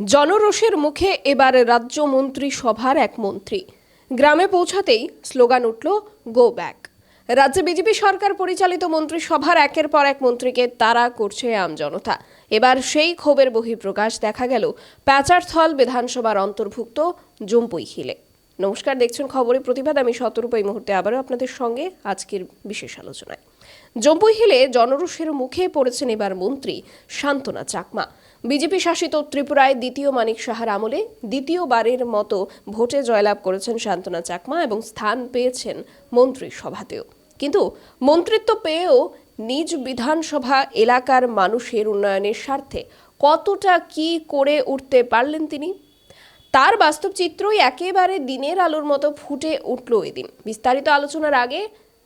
জনরোষের মুখে এবার রাজ্য মন্ত্রী সভার এক মন্ত্রী। গ্রামে পৌঁছাতেই স্লোগান উঠল গো ব্যাক রাজ্যে বিজেপি সরকার পরিচালিত মন্ত্রিসভার একের পর এক মন্ত্রীকে তারা করছে আমজনতা এবার সেই ক্ষোভের বহিঃপ্রকাশ দেখা গেল প্যাচারথল বিধানসভার অন্তর্ভুক্ত জম্পুই হিলে। নমস্কার, দেখছেন খবরের প্রতিবাদ। আমি শতরূপ এই মুহূর্তে আবারও আপনাদের সঙ্গে আজকের বিশেষ আলোচনায়। জম্পুই হিলে জনরোষের মুখে পড়েছেন এবার মন্ত্রী শান্তনা চাকমা। বিজেপি শাসিত ত্রিপুরায় দ্বিতীয় মানিক সাহার আমলে দ্বিতীয়বারের মতো ভোটে জয়লাভ করেছেন শান্তনা চাকমা এবং স্থান পেয়েছেন মন্ত্রিসভাতেও। কিন্তু মন্ত্রিত্ব পেয়েও নিজ বিধানসভা এলাকার মানুষের উন্নয়নের স্বার্থে কতটা কি করে উঠতে পারলেন তিনি? তার বাস্তব চিত্রই একেবারে দিনের আলোর মতো ফুটে উঠল এদিন। বিস্তারিত আলোচনার আগে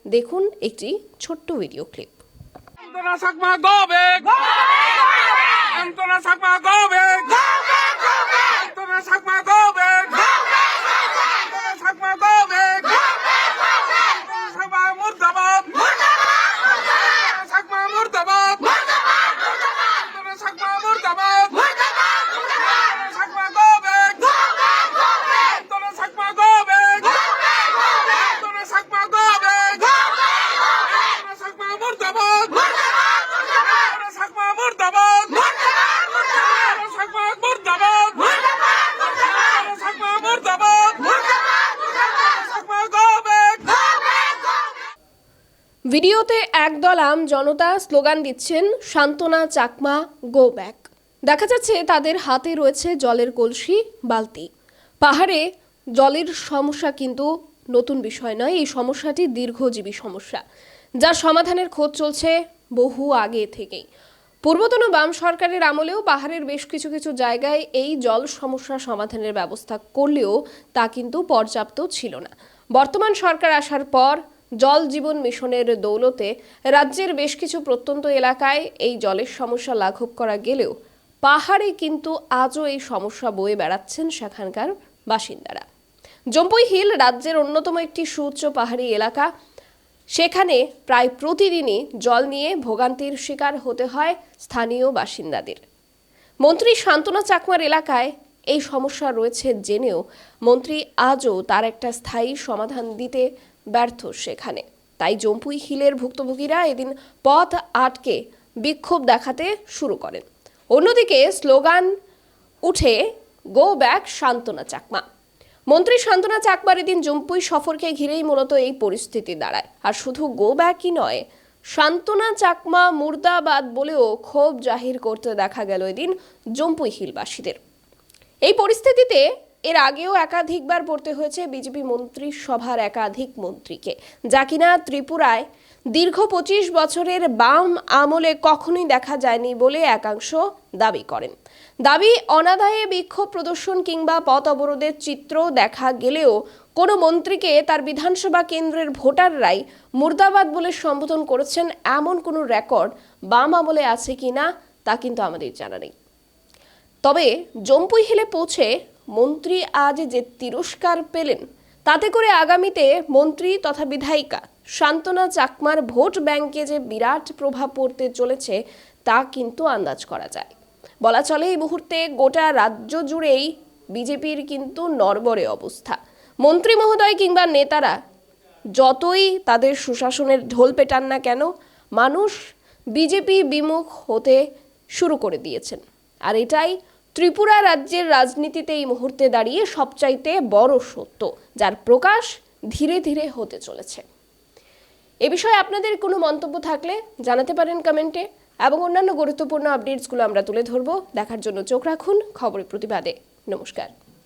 দেখুন একটি ছোট্ট ভিডিও ক্লিপ ভিডিওতে একদল আম জনতা স্লোগান দিচ্ছেন শান্তনা চাকমা গো ব্যাক দেখা যাচ্ছে তাদের হাতে রয়েছে জলের কলসি, বালতি। পাহাড়ে জলের সমস্যা কিন্তু নতুন বিষয় নয়, এই সমস্যাটি দীর্ঘজীবী সমস্যা যার সমাধানের খোঁজ চলছে বহু আগে থেকেই। পূর্বতন বাম সরকারের আমলেও পাহাড়ের বেশ কিছু কিছু জায়গায় এই জল সমস্যা সমাধানের ব্যবস্থা করলেও তা কিন্তু পর্যাপ্ত ছিল না। বর্তমান সরকার আসার পর জল জীবন মিশনের দৌলতে রাজ্যের বেশ কিছু প্রত্যন্ত এলাকায় এই জলের সমস্যা লাঘব করা গেলেও পাহাড়ে কিন্তু আজও এই সমস্যা বয়ে বেড়াচ্ছেন সেখানকার বাসিন্দারা। জম্পুই হিল রাজ্যের অন্যতম একটি সুউচ্চ পাহাড়ি এলাকা। সেখানে প্রায় প্রতিদিনই জল নিয়ে ভোগান্তির শিকার হতে হয় স্থানীয় বাসিন্দাদের। মন্ত্রী শান্তনা চাকমার এলাকায় এই সমস্যা রয়েছে জেনেও মন্ত্রী আজও তার একটা স্থায়ী সমাধান দিতে ব্যর্থ সেখানে। তাই জম্পুই হিলের ভুক্তভোগীরা এদিন পথ আটকে বিক্ষোভ দেখাতে শুরু করেন। অন্যদিকে স্লোগান উঠে গো ব্যাক শান্তনা চাকমা। মন্ত্রী শান্তনা চাকমার এদিন জম্পুই সফরকে ঘিরেই মূলত এই পরিস্থিতি দাঁড়ায়। আর শুধু গো ব্যাকই নয়, সান্ত্বনা চাকমা মুর্দাবাদ বলেও ক্ষোভ জাহির করতে দেখা গেল এদিন জম্পুই হিলবাসীদের। এই পরিস্থিতিতে এর আগেও একাধিকবার পড়তে হয়েছে বিজেপি মন্ত্রী সভার একাধিক মন্ত্রীকে। যা কিনা ত্রিপুরায় দীর্ঘ পঁচিশ বছরের বাম আমলে কখনোই দেখা যায়নি বলে একাংশ দাবি করেন। দাবি, অনাদায়ে বিক্ষোভ প্রদর্শন কিংবা পথ অবরোধের চিত্র দেখা গেলেও কোনো মন্ত্রীকে তার বিধানসভা কেন্দ্রের ভোটাররাই মুর্দাবাদ বলে সম্বোধন করেছেন এমন কোনো রেকর্ড বাম আমলে আছে কিনা তা কিন্তু আমাদের জানা নেই। তবে জম্পুই হিলে পৌঁছে মন্ত্রী আজ যে তিরস্কার পেলেন, তাতে করে আগামীতে মন্ত্রী তথা বিধায়িকা শান্তনা চাকমার ভোট ব্যাংকে যে বিরাট প্রভাব পড়তে চলেছে, তা কিন্তু আন্দাজ করা যায়। বলা চলে, এই মুহূর্তে গোটা রাজ্য জুড়েই বিজেপির কিন্তু নরবরে অবস্থা। মন্ত্রী মহোদয় কিংবা নেতারা যতই তাদের সুশাসনের ঢোল পেটান না কেন, মানুষ বিজেপি বিমুখ হতে শুরু করে দিয়েছেন। আর এটাই ত্রিপুরা রাজ্যের রাজনীতিতে এই মুহূর্তে দাঁড়িয়ে সবচাইতে বড় সত্য, যার প্রকাশ ধীরে ধীরে হতে চলেছে। এ বিষয়ে আপনাদের কোনো মন্তব্য থাকলে জানাতে পারেন কমেন্টে এবং অন্যান্য গুরুত্বপূর্ণ আপডেটসগুলো আমরা তুলে ধরব। দেখার জন্য চোখ রাখুন খবরের প্রতিবাদে। নমস্কার।